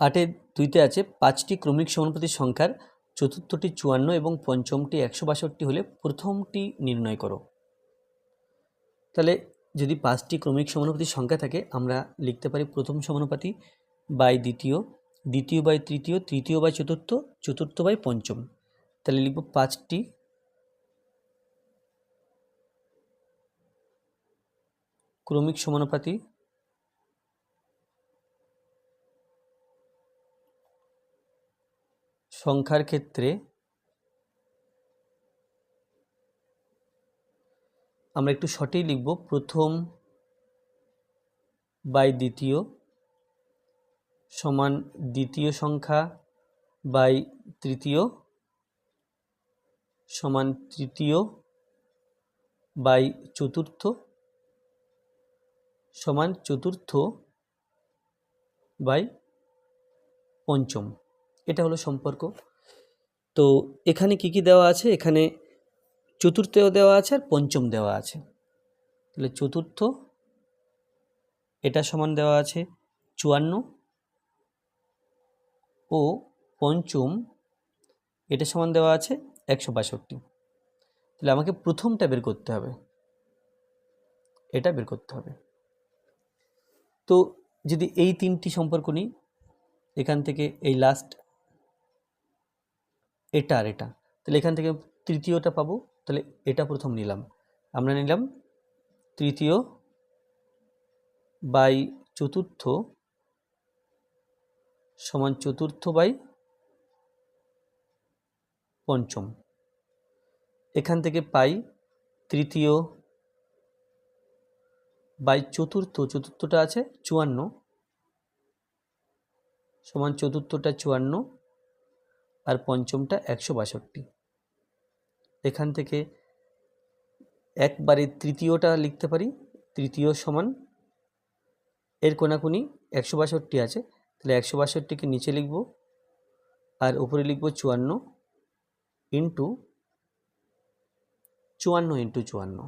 আটের দুইতে আছে পাঁচটি ক্রমিক সমানুপাতি সংখ্যার, চতুর্থটি চুয়ান্ন এবং পঞ্চমটি একশো বাষট্টি হলে প্রথমটি নির্ণয় করো। তাহলে যদি পাঁচটি ক্রমিক সমানুপাতি সংখ্যা থাকে, আমরা লিখতে পারি প্রথম সমানুপাতি বাই দ্বিতীয় দ্বিতীয় বাই তৃতীয় তৃতীয় বাই চতুর্থ চতুর্থ বাই পঞ্চম। তাহলে লিখব পাঁচটি ক্রমিক সমানুপাতি সংখ্যার ক্ষেত্রে আমরা একটু সঠিক লিখব। প্রথম বাই দ্বিতীয় সমান দ্বিতীয় সংখ্যা বাই তৃতীয় সমান তৃতীয় বাই চতুর্থ সমান চতুর্থ বাই পঞ্চম। এটা হলো সম্পর্ক। তো এখানে কি কি দেওয়া আছে? এখানে চতুর্থেও দেওয়া আছে আর পঞ্চম দেওয়া আছে। তাহলে চতুর্থ, এটা সমান দেওয়া আছে চুয়ান্ন ও পঞ্চম, এটা সমান দেওয়া আছে একশো বাষট্টি। তাহলে আমাকে প্রথমটা বের করতে হবে। এটা বের করতে হবে। তো যদি এই তিনটি সম্পর্ক নিই, এখান থেকে এই লাস্ট এটা আর এটা। তাহলে এখান থেকে তৃতীয়টা পাবো, তাহলে এটা প্রথম নিলাম। আমরা নিলাম তৃতীয় বাই চতুর্থ সমান চতুর্থ বাই পঞ্চম। এখান থেকে পাই তৃতীয় বাই চতুর্থ, চতুর্থটা আছে চুয়ান্ন। সমান চতুর্থটা চুয়ান্ন আর পঞ্চমটা একশো বাষট্টি। এখান থেকে একবারে তৃতীয়টা লিখতে পারি, তৃতীয় সমান, এর কোনাকুনি একশো বাষট্টি আছে, তাহলে একশো বাষট্টিকে নিচে লিখব আর উপরে লিখব চুয়ান্ন ইন্টু চুয়ান্ন ইন্টু চুয়ান্ন।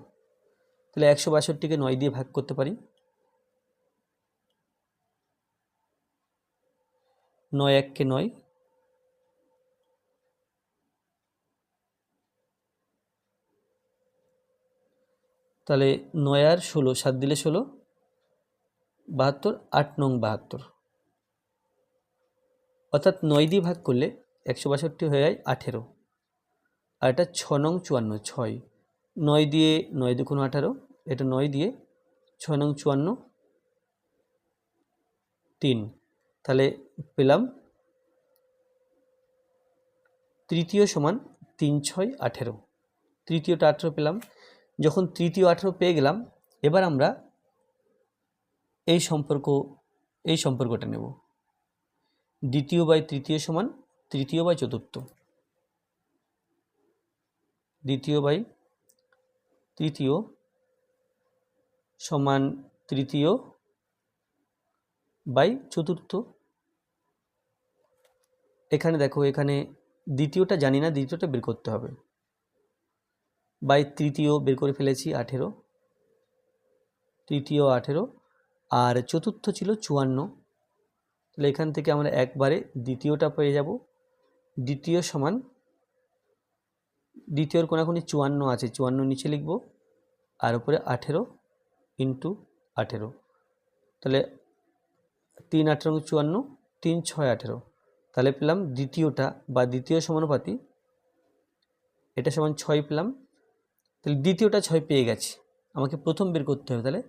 তাহলে একশো বাষট্টিকে নয় দিয়ে ভাগ করতে পারি। নয় এককে নয় তাহলে নয় আর ষোলো, সাত দিলে ষোলো, বাহাত্তর, আট নং বাহাত্তর। অর্থাৎ নয় দিয়ে ভাগ করলে একশো বাষট্টি হয়ে যায় আঠেরো। আর এটা ছ নং চুয়ান্ন, ছয়। নয় দিয়ে নয় দুগুণ আঠারো, এটা নয় দিয়ে ছয় নং চুয়ান্ন, তিন। তাহলে পেলাম তৃতীয় সমান তিন, ছয়, আঠেরো। তৃতীয়টা আঠেরো পেলাম। যখন তৃতীয় আঠেরো পেয়ে গেলাম, এবার আমরা এই সম্পর্ক, এই সম্পর্কটা নেব। দ্বিতীয় বাই তৃতীয় সমান তৃতীয় বাই চতুর্থ। দ্বিতীয় বাই তৃতীয় সমান তৃতীয় বাই চতুর্থ। এখানে দেখো, এখানে দ্বিতীয়টা জানি না, দ্বিতীয়টা বের করতে হবে। বাই তৃতীয় বের করে ফেলেছি আঠেরো। তৃতীয় আঠেরো। আর চতুর্থ ছিল চুয়ান্ন। তাহলে এখান থেকে আমরা একবারে দ্বিতীয়টা পেয়ে যাব। দ্বিতীয় সমান, দ্বিতীয়র কোনাকুনি চুয়ান্ন আছে, চুয়ান্ন নিচে লিখব। আর উপরে আঠেরো ইন্টু আঠেরো। তাহলে তিন আঠেরো চুয়ান্ন, তিন ছয় আঠেরো। তাহলে পেলাম দ্বিতীয়টা বা দ্বিতীয় সমানুপাতি। এটা সমান ছয় পেলাম। তাহলে দ্বিতীয়টা ছয় পেয়ে গেছি। আমাকে প্রথম বের করতে হবে, তাহলে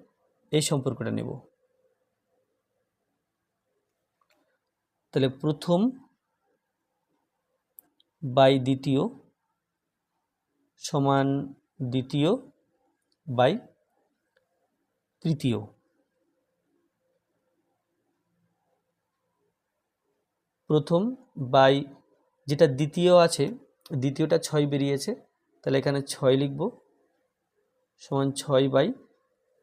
এই সম্পর্কটা নেব। তাহলে প্রথম বাই দ্বিতীয় সমান দ্বিতীয় বাই তৃতীয়। প্রথম বাই, যেটা দ্বিতীয় আছে, দ্বিতীয়টা ছয় বেরিয়েছে, তাহলে এখানে ছয় লিখব। সমান ছয় বাই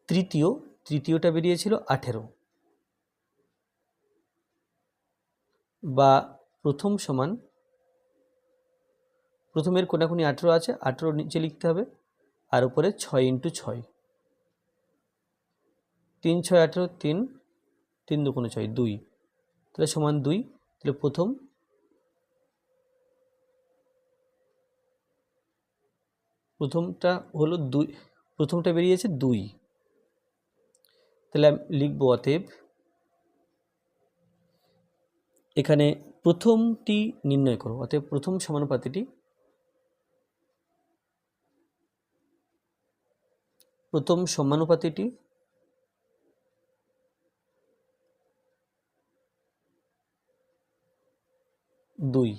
তৃতীয়, তৃতীয়টা বেরিয়েছিল আঠেরো। বা প্রথম সমান, প্রথমের কোনাকুনি আঠেরো আছে, আঠেরো নিচে লিখতে হবে, আর উপরে ছয় ইন্টু ছয়। তিন ছয় আঠেরো, তিন তিন দুগুণে ছয়, দুই। তাহলে সমান দুই, তাহলে প্রথম প্রথমটা হলো দুই প্রথমটা বেরিয়েছে দুই। তাহলে আমি লিখব অতএব এখানে প্রথমটি নির্ণয় করো, অতএব প্রথম সমানুপাতিটি প্রথম সমানুপাতিটি দুই।